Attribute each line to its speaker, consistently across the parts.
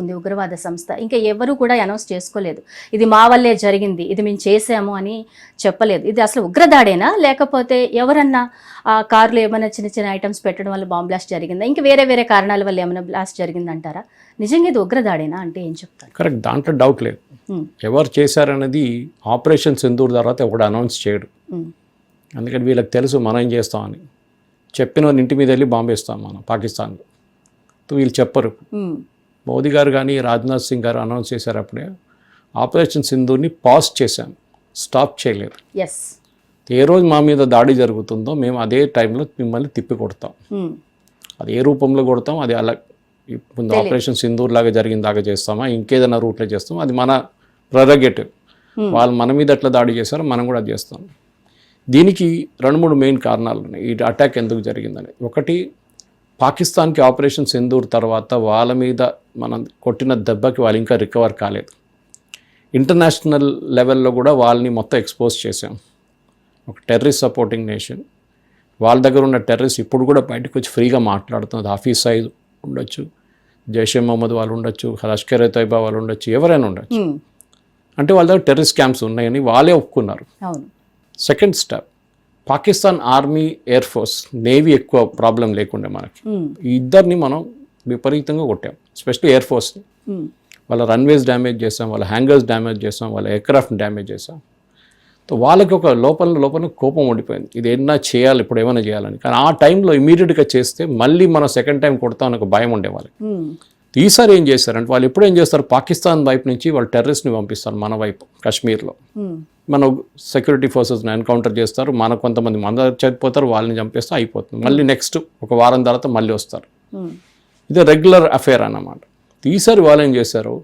Speaker 1: తీసుకుంది ఉగ్రవాద సంస్థ. ఇంకా ఎవరు కూడా అనౌన్స్ చేసుకోలేదు. ఇది మా వల్లే జరిగింది ఇది మేము చేసాము అని చెప్పలేదు. ఇది అసలు ఉగ్రదాడేనా? లేకపోతే ఎవరన్నా ఆ కారులో ఏమైనా చిన్న చిన్న ఐటమ్స్ పెట్టడం వల్ల బాంబ్ బ్లాస్ట్ జరిగిందా? ఇంకా వేరే వేరే కారణాల వల్ల ఏమైనా బ్లాస్ట్ జరిగిందంటారా? నిజంగా ఇది ఉగ్రదాడేనా అంటే ఏం చెప్తారు?
Speaker 2: కరెక్ట్ దాంట్లో డౌట్ లేదు. ఎవరు చేశారనేది ఆపరేషన్ సింధూర్ తర్వాత ఒకడు అనౌన్స్ చేయడు. అందుకని వీళ్ళకి తెలుసు మనం ఏం చేస్తామని చెప్పిన వాళ్ళ ఇంటి మీద వెళ్ళి బాంబు వేస్తాం మనం పాకిస్తాన్లో. వీళ్ళు చెప్పరు. మోదీ గారు కానీ రాజ్నాథ్ సింగ్ గారు అనౌన్స్ చేశారు అప్పుడే. ఆపరేషన్ సింధూర్ని పాజ్ చేశాం. స్టాప్ చేయలేదు. ఏ రోజు మా మీద దాడి జరుగుతుందో మేము అదే టైంలో మిమ్మల్ని తిప్పి కొడతాం.
Speaker 1: ఉమ్,
Speaker 2: అది ఏ రూపంలో కొడతాం? అది అలా ముందు ఆపరేషన్ సింధూర్ లాగా జరిగిన దాకా చేస్తామా? ఇంకేదైనా రూట్లో చేస్తామా? అది మన ప్రొరగేటివ్
Speaker 1: Hmm.
Speaker 2: వాళ్ళు మన మీద ఎట్లా దాడి చేశారో మనం కూడా అది చేస్తాం. దీనికి రెండు మూడు మెయిన్ కారణాలు ఉన్నాయి. ఈ అటాక్ ఎందుకు జరిగిందని. ఒకటి పాకిస్తాన్కి ఆపరేషన్ సింధూర్ తర్వాత వాళ్ళ మీద మనం కొట్టిన దెబ్బకి వాళ్ళు ఇంకా రికవర్ కాలేదు. ఇంటర్నేషనల్ లెవెల్లో కూడా వాళ్ళని మొత్తం ఎక్స్పోజ్ చేశాం. ఒక టెర్రరిస్ట్ సపోర్టింగ్ నేషన్. వాళ్ళ దగ్గర ఉన్న టెర్రరిస్ట్ ఇప్పుడు కూడా బయటకు వచ్చి ఫ్రీగా మాట్లాడుతున్నది. హఫీజ్ సైద్ ఉండొచ్చు జైషే మహమ్మద్ వాళ్ళు ఉండొచ్చు లష్కర్ తైబా వాళ్ళు ఉండొచ్చు ఎవరైనా ఉండొచ్చు. అంటే వాళ్ళ దగ్గర టెర్రరిస్ట్ క్యాంప్స్ ఉన్నాయని వాళ్ళే ఒప్పుకున్నారు. Second step. Pakistan army air force navy ఎక్కువ ప్రాబ్లం లేకుండే మనకి. ఈ ఇద్దరిని మనం విపరీతంగా కొట్టాం. ఎస్పెషల్లీ ఎయిర్ ఫోర్స్ని వాళ్ళ రన్వేస్ డ్యామేజ్ చేసాం వాళ్ళ హ్యాంగర్స్ డ్యామేజ్ చేసాం వాళ్ళ ఎయిర్క్రాఫ్ట్ డ్యామేజ్ చేసాం. సో వాళ్ళకి ఒక లోపల లోపల కోపం ఉండిపోయింది. ఇది ఏమన్నా చేయాలి ఇప్పుడు ఏమైనా చేయాలని. కానీ ఆ టైంలో ఇమీడియట్గా చేస్తే మళ్ళీ మనం సెకండ్ టైం కొడతామని ఒక భయం ఉండేవాళ్ళకి
Speaker 1: ఉమ్,
Speaker 2: ఈసారి ఏం చేస్తారంటే వాళ్ళు ఎప్పుడు ఏం చేస్తారు పాకిస్తాన్ వైపు నుంచి వాళ్ళు టెర్రరిస్ట్ని పంపిస్తారు మన వైపు కాశ్మీర్లో. మన సెక్యూరిటీ ఫోర్సెస్ని ఎన్కౌంటర్ చేస్తారు. మన కొంతమంది మన చనిపోతారు వాళ్ళని చంపేస్తే అయిపోతుంది. మళ్ళీ నెక్స్ట్ ఒక వారం తర్వాత మళ్ళీ వస్తారు.
Speaker 1: ఉమ్,
Speaker 2: ఇది రెగ్యులర్ అఫేర్ అన్నమాట. ఈసారి వాళ్ళు ఏం చేశారు?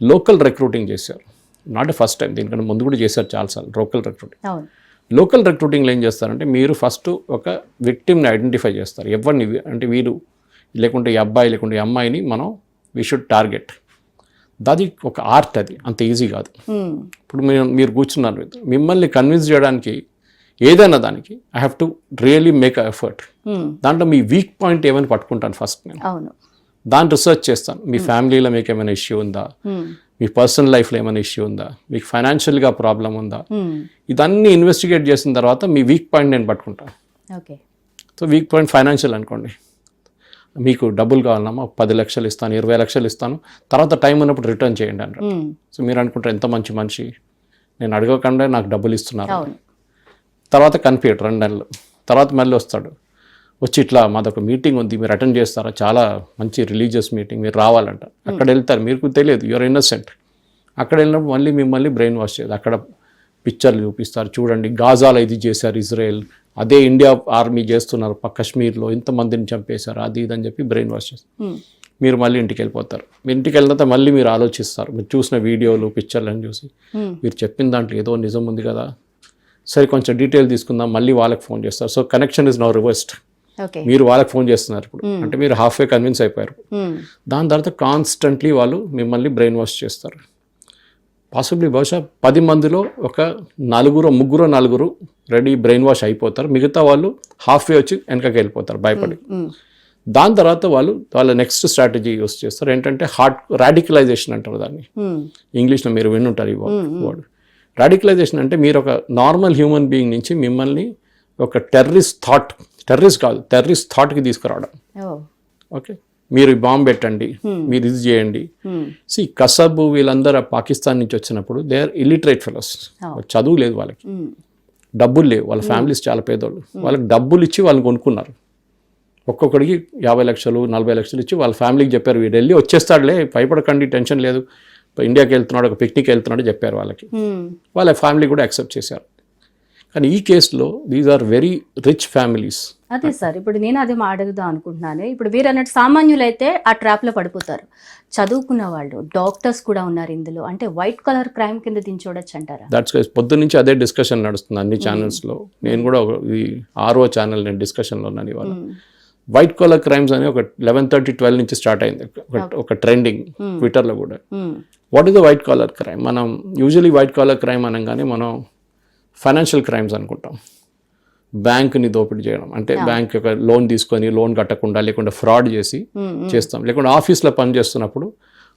Speaker 2: లోకల్ రిక్రూటింగ్ చేశారు. నాట్ ఫస్ట్ టైం దీనికంటే ముందు కూడా చేశారు చాలాసార్లు లోకల్ రిక్రూటింగ్ లోకల్ రిక్రూటింగ్లో ఏం చేస్తారంటే మీరు ఫస్ట్ ఒక విక్టిమ్ని ఐడెంటిఫై చేస్తారు. ఎవరిని అంటే వీరు లేకుంటే ఈ అబ్బాయి లేకుంటే ఈ అమ్మాయిని మనం వీ షుడ్ టార్గెట్ అది ఒక ఆర్ట్ అది అంత ఈజీ కాదు. ఇప్పుడు మీరు మీరు కూర్చున్నారు మిమ్మల్ని కన్విన్స్ చేయడానికి ఏదైనా దానికి I have to really make a effort దాంట్లో మీ వీక్ పాయింట్ ఏమని పట్టుకుంటాను ఫస్ట్ నేను. దాన్ని రీసెర్చ్ చేస్తాను. మీ ఫ్యామిలీలో మీకు ఏమైనా ఇష్యూ ఉందా? మీ పర్సనల్ లైఫ్లో ఏమైనా ఇష్యూ ఉందా? మీకు ఫైనాన్షియల్గా ప్రాబ్లం ఉందా? ఇదన్నీ ఇన్వెస్టిగేట్ చేసిన తర్వాత మీ వీక్ పాయింట్ నేను పట్టుకుంటాను.
Speaker 1: Okay.
Speaker 2: So weak point financial అనుకోండి. మీకు డబ్బులు కావాలమ్మా పది లక్షలు ఇస్తాను ఇరవై లక్షలు ఇస్తాను. తర్వాత టైం ఉన్నప్పుడు రిటర్న్ చేయండి అంటారు.
Speaker 1: ఉమ్,
Speaker 2: సో మీరు అనుకుంటారు ఎంత మంచి మనిషి. నేను అడగకుండా నాకు డబ్బులు ఇస్తున్నారు తర్వాత కనిపించడు రెండు నెలలు. తర్వాత మళ్ళీ వస్తాడు. వచ్చి ఇట్లా మాదొక మీటింగ్ ఉంది మీరు అటెండ్ చేస్తారా? చాలా మంచి రిలీజియస్ మీటింగ్ మీరు రావాలంట. అక్కడ వెళ్తారు. మీకు తెలియదు. యువర్ ఇన్నసెంట్ అక్కడ వెళ్ళినప్పుడు మళ్ళీ మిమ్మల్ని బ్రెయిన్ వాష్ చేయదు అక్కడ పిక్చర్లు చూపిస్తారు. చూడండి గాజాలో ఇది చేశారు ఇజ్రాయెల్. అదే ఇండియా ఆర్మీ చేస్తున్నారు కాశ్మీర్లో ఇంతమందిని చంపేశారు అది ఇది అని చెప్పి బ్రెయిన్ వాష్ చేస్తారు.
Speaker 1: ఉమ్,
Speaker 2: మీరు మళ్ళీ ఇంటికి వెళ్ళిపోతారు. మీ ఇంటికి వెళ్ళిన తర్వాత మళ్ళీ మీరు ఆలోచిస్తారు. మీరు చూసిన వీడియోలు పిక్చర్లను చూసి
Speaker 1: ఉమ్,
Speaker 2: మీరు చెప్పిన దాంట్లో ఏదో నిజం ఉంది కదా. సరే కొంచెం డీటెయిల్ తీసుకుందాం మళ్ళీ వాళ్ళకి ఫోన్ చేస్తారు. So connection is no reversed
Speaker 1: okay
Speaker 2: మీరు వాళ్ళకి ఫోన్ చేస్తున్నారు ఇప్పుడు. అంటే మీరు హాఫ్ వే కన్విన్స్ అయిపోయారు దాని తర్వాత కాన్స్టెంట్లీ వాళ్ళు మిమ్మల్ని బ్రెయిన్ వాష్ చేస్తారు. పాసిబ్లీ బహుశా పది మందిలో ఒక నలుగురు ముగ్గురు నలుగురు రెడీ బ్రెయిన్ వాష్ అయిపోతారు. మిగతా వాళ్ళు హాఫ్ వే వచ్చి వెనకకి వెళ్ళిపోతారు భయపడి.
Speaker 1: ఉమ్,
Speaker 2: దాని తర్వాత వాళ్ళు వాళ్ళ నెక్స్ట్ స్ట్రాటజీ యూస్ చేస్తారు. ఏంటంటే హార్ట్ రాడికలైజేషన్ అంటారు దాన్ని. ఇంగ్లీష్లో మీరు వినుంటారు ఈ వర్డ్ రాడికలైజేషన్ అంటే మీరు ఒక నార్మల్ హ్యూమన్ బీయింగ్ నుంచి మిమ్మల్ని ఒక టెర్రరిస్ట్ థాట్ టెర్రరిస్ట్ కాదు టెర్రరిస్ట్ థాట్కి తీసుకురావడం. ఓకే మీరు బాంబు పెట్టండి మీరు ఇది చేయండి. సి కసబ్ వీళ్ళందరూ పాకిస్తాన్ నుంచి వచ్చినప్పుడు దే ఆర్ ఇలిటరేట్ ఫెలోస్ చదువు లేదు వాళ్ళకి.
Speaker 1: ఉమ్,
Speaker 2: డబ్బులు లేవు. వాళ్ళ ఫ్యామిలీస్ చాలా పేదోళ్ళు. వాళ్ళకి డబ్బులు ఇచ్చి వాళ్ళని కొనుక్కున్నారు. ఒక్కొక్కడికి యాభై లక్షలు నలభై లక్షలు ఇచ్చి వాళ్ళ ఫ్యామిలీకి చెప్పారు వీడు వెళ్ళి వచ్చేస్తాడులే భయపడకండి టెన్షన్ లేదు. ఇండియాకి వెళ్తున్నాడు ఒక పిక్నిక్ వెళ్తున్నాడు చెప్పారు వాళ్ళకి. వాళ్ళ ఫ్యామిలీ కూడా యాక్సెప్ట్ చేశారు. కానీ ఈ కేసులో these are very rich families
Speaker 1: అదే సార్ ఇప్పుడు నేను అదే అడుగుదాం అనుకుంటున్నాను. ఇప్పుడు వీరు అన్నట్టు సామాన్యులైతే ఆ ట్రాప్లో పడిపోతారు. చదువుకున్న వాళ్ళు డాక్టర్స్ కూడా ఉన్నారు ఇందులో. అంటే వైట్ కలర్ క్రైమ్ కింద దించోడచ్చు అంటారా?
Speaker 2: దట్స్ పొద్దు నుంచి అదే డిస్కషన్ నడుస్తుంది అన్ని ఛానల్స్లో. నేను కూడా ఈ ఆర్ఓ ఛానల్ నేను డిస్కషన్లో ఉన్నాను ఇవాళ. వైట్ కాలర్ క్రైమ్స్ అని ఒక లెవెన్ థర్టీ ట్వెల్వ్ నుంచి స్టార్ట్ అయింది. ఒక- ట్రెండింగ్ ట్విట్టర్లో కూడా. What is the white collar crime మనం యూజువలీ వైట్ కాలర్ క్రైమ్ అనగానే మనం ఫైనాన్షియల్ క్రైమ్స్ అనుకుంటాం. బ్యాంక్ని దోపిడీ చేయడం. అంటే బ్యాంక్ యొక్క లోన్ తీసుకొని లోన్ కట్టకుండా లేకుండా ఫ్రాడ్ చేసి
Speaker 1: ఉమ్,
Speaker 2: చేస్తాం. లేకుంటే ఆఫీస్లో పని చేస్తున్నప్పుడు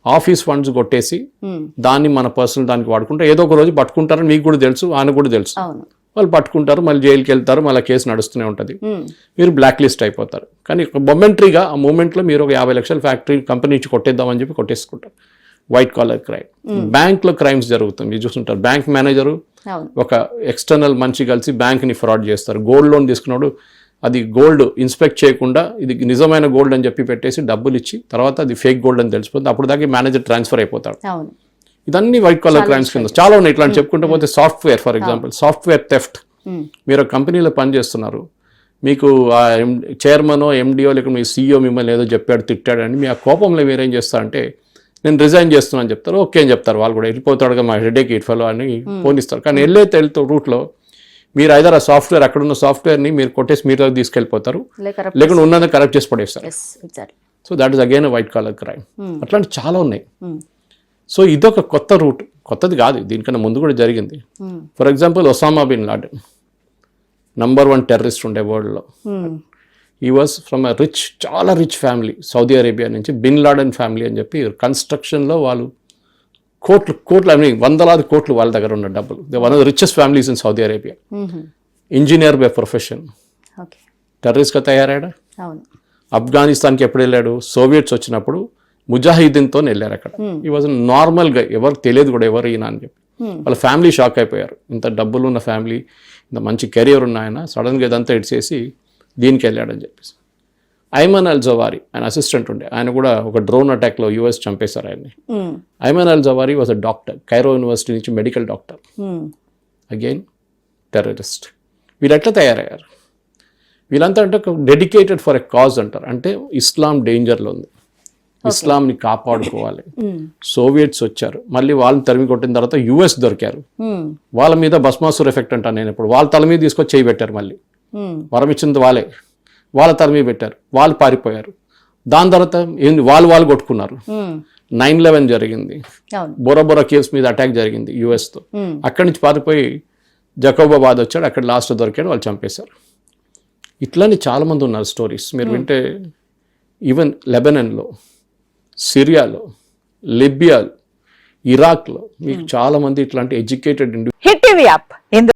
Speaker 2: ఆఫీస్ ఫండ్స్ కొట్టేసి
Speaker 1: ఉమ్,
Speaker 2: దాన్ని మన పర్సనల్ దానికి వాడుకుంటే ఏదో ఒక రోజు పట్టుకుంటారని మీకు కూడా తెలుసు ఆయన కూడా తెలుసు. వాళ్ళు పట్టుకుంటారు మళ్ళీ జైలుకి వెళ్తారు మళ్ళీ కేసు నడుస్తూనే ఉంటుంది. మీరు బ్లాక్ లిస్ట్ అయిపోతారు. కానీ మొమెంటరీగా ఆ మూమెంట్లో మీరు ఒక యాభై లక్షల ఫ్యాక్టరీ కంపెనీ నుంచి కొట్టేద్దామని చెప్పి కొట్టేసుకుంటారు. వైట్ కాలర్ క్రైమ్ బ్యాంక్లో క్రైమ్స్ జరుగుతుంది మీరు చూస్తుంటారు. బ్యాంక్ మేనేజరు ఒక ఎక్స్టర్నల్ మనిషి కలిసి బ్యాంక్ని ఫ్రాడ్ చేస్తారు. గోల్డ్ లోన్ తీసుకున్నాడు అది గోల్డ్ ఇన్స్పెక్ట్ చేయకుండా ఇది నిజమైన గోల్డ్ అని చెప్పి పెట్టేసి డబ్బులు ఇచ్చి తర్వాత అది ఫేక్ గోల్డ్ అని తెలిసిపోతుంది. అప్పుడు దాకా మేనేజర్ ట్రాన్స్ఫర్ అయిపోతాడు. ఇదన్నీ వైట్ కాలర్ క్రైమ్స్ కింద చాలా ఉన్నాయి. ఇట్లాంటి చెప్పుకుంటే పోతే software for example software theft మీరు ఒక కంపెనీలో పనిచేస్తున్నారు. మీకు ఆ చైర్మనో ఎండిఓ లేక మీ సీఈఓ మిమ్మల్ని ఏదో చెప్పాడు తిట్టాడు అని మీ ఆ కోపంలో మీరు ఏం చేస్తారంటే నేను రిజైన్ చేస్తున్నాను చెప్తారు. ఓకే అని చెప్తారు. వాళ్ళు కూడా వెళ్ళిపోతాడుగా మా హెడేక్ ఇట్ ఫెలో అని ఫోన్ ఇస్తారు కానీ వెళ్ళైతే వెళ్తూ రూట్లో మీరు ఐదర్ ఆ సాఫ్ట్వేర్ అక్కడ ఉన్న సాఫ్ట్వేర్ని మీరు కొట్టేసి మీరు తీసుకెళ్ళిపోతారు.
Speaker 1: లేక
Speaker 2: లేకుంటే ఉన్నది కరెక్ట్ చేసి పడేస్తారు. So that is again white collar crime
Speaker 1: Hmm.
Speaker 2: అట్లాంటి చాలా ఉన్నాయి. సో ఇదొక కొత్త రూట్. కొత్తది కాదు. దీనికన్నా ముందు కూడా జరిగింది. For example Osama bin Laden number one terrorist ఉండే వరల్డ్లో ఈ వాజ్ ఫ్రమ్ అ రిచ్ చాలా రిచ్ ఫ్యామిలీ సౌదీ అరేబియా నుంచి బిన్ లాడెన్ ఫ్యామిలీ అని చెప్పి కన్స్ట్రక్షన్లో వాళ్ళు కోట్లు కోట్లు ఐ మీన్ వందలాది కోట్లు వాళ్ళ దగ్గర ఉన్న డబ్బులు. They one of the richest families in Saudi Arabia engineer by profession టెర్రరిస్ట్గా తయారాడా ఆఫ్ఘనిస్తాన్కి ఎప్పుడు వెళ్ళాడు? సోవియట్స్ వచ్చినప్పుడు ముజాహిదీన్తో వెళ్ళారు అక్కడ. ఈ వాజ్ నార్మల్గా ఎవరికి తెలియదు కూడా ఎవరు ఈయన అని చెప్పి. వాళ్ళ ఫ్యామిలీ షాక్ అయిపోయారు. ఇంత డబ్బులు ఉన్న ఫ్యామిలీ ఇంత మంచి కెరియర్ ఉన్న ఆయన సడన్గా ఇదంతా ఇడిచేసి దీనికి వెళ్ళాడని చెప్పేసి. ఐమన్ అల్ జవారి ఆయన అసిస్టెంట్ ఉండే. ఆయన కూడా ఒక డ్రోన్ అటాక్లో యూఎస్ చంపేశారు ఆయన్ని.
Speaker 1: ఉమ్,
Speaker 2: Ayman al Zawahiri was a doctor Cairo university నుంచి మెడికల్ డాక్టర్ అగైన్ టెర్రరిస్ట్ వీళ్ళు ఎట్లా తయారయ్యారు? వీళ్ళంతా అంటే ఒక డెడికేటెడ్ ఫర్ ఎ కాజ్ అంటారు. అంటే ఇస్లాం డేంజర్లో ఉంది. ఇస్లాంని కాపాడుకోవాలి.
Speaker 1: ఉమ్,
Speaker 2: సోవియట్స్ వచ్చారు. మళ్ళీ వాళ్ళని తరిమి కొట్టిన తర్వాత యుఎస్ దొరికారు.
Speaker 1: ఉమ్,
Speaker 2: వాళ్ళ మీద భస్మాసుర్ ఎఫెక్ట్ అంటాను నేను ఇప్పుడు. వాళ్ళ తల మీద తీసుకొచ్చి చేయి పెట్టారు మళ్ళీ. వరం ఇచ్చింది వాళ్ళే. వాళ్ళ తల మీద పెట్టారు. వాళ్ళు పారిపోయారు. దాని తర్వాత ఏంది? వాళ్ళు వాళ్ళు కొట్టుకున్నారు.
Speaker 1: ఉమ్,
Speaker 2: నైన్ లెవెన్ జరిగింది.
Speaker 1: అవును.
Speaker 2: బొర బొర కేవ్స్ మీద అటాక్ జరిగింది యుఎస్తో.
Speaker 1: ఉమ్,
Speaker 2: అక్కడి నుంచి పారిపోయి జకోబాబాద్ వచ్చాడు. అక్కడ లాస్ట్ దొరికాడు. వాళ్ళు చంపేశారు. ఇట్లానే చాలామంది ఉన్నారు స్టోరీస్. మీరు వింటే ఈవెన్ లెబనన్లో సిరియాలో లిబియాలో ఇరాక్లో మీకు చాలామంది ఇట్లాంటి ఎడ్యుకేటెడ్
Speaker 3: హిట్ టీవీ యాప్. ఇందులో